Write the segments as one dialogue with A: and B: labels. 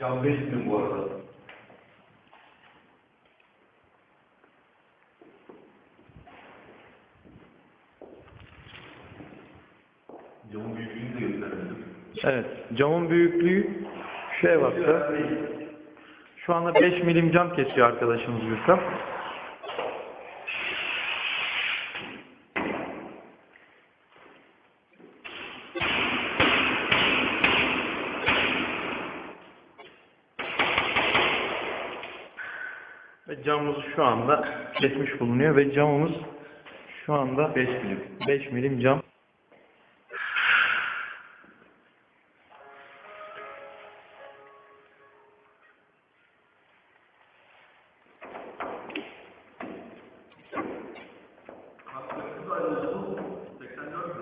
A: Cam 5 bin bu arada. Camın büyüklüğünü de gösterelim.
B: Evet. Camın büyüklüğü şu ebatta. Şu anda 5 milim cam kesiyor arkadaşımız Gülkan. Ve camımızı şu anda kesmiş bulunuyor ve camımız şu anda 5 milim. 5 milim cam.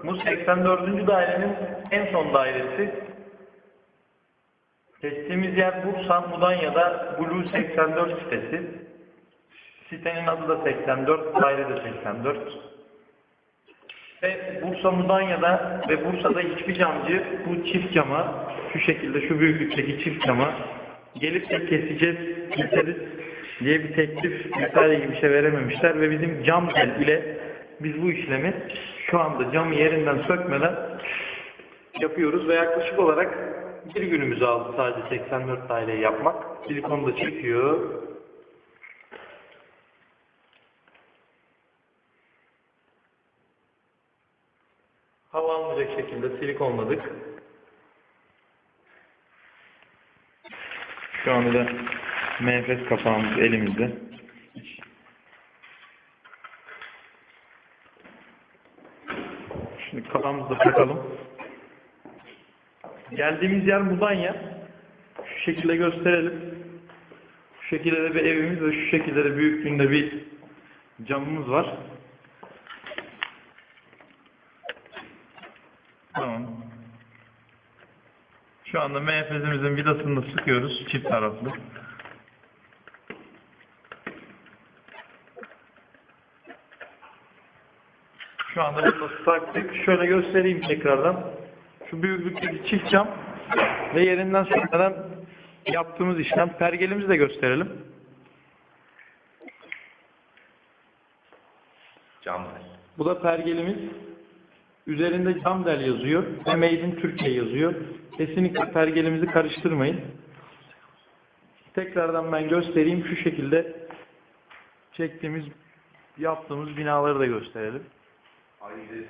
B: Bu 84. dairenin en son dairesi. Kestiğimiz yer Bursa, Mudanya'da Blue 84 sitesi. Sitenin adı da 84, daire de 84. Ve Bursa Mudanya'da ve Bursa'da hiçbir camcı bu çift cama, şu şekilde şu büyüklükteki çift cama gelip de keseceğiz, keseriz diye bir teklif vesaire gibi bir şey verememişler ve bizim cam tel ile biz bu işlemi şu anda camı yerinden sökmeden yapıyoruz ve yaklaşık olarak bir günümüzü aldı sadece 84 daireyi yapmak. Silikonu da çekiyor. Hava almayacak şekilde silikonladık. Şu anda da menfez kapağımız elimizde. Şimdi kafamızı da takalım. Geldiğimiz yer Mudanya. Şu şekilde gösterelim. Şu şekilde de bir evimiz ve şu şekilde de büyüklüğünde bir camımız var. Şu anda menfezimizin vidasını da sıkıyoruz çift taraflı. Şu anda bunu taktık. Şöyle göstereyim tekrardan. Şu büyüklükteki çift cam ve yerinden sökmeden yaptığımız işlem. Pergelimizi de gösterelim.
A: Cam.
B: Bu da pergelimiz. Üzerinde cam del yazıyor ve Türkiye yazıyor. Kesinlikle pergelimizi karıştırmayın. Tekrardan ben göstereyim. Şu şekilde çektiğimiz, yaptığımız binaları da gösterelim.
A: Ayrı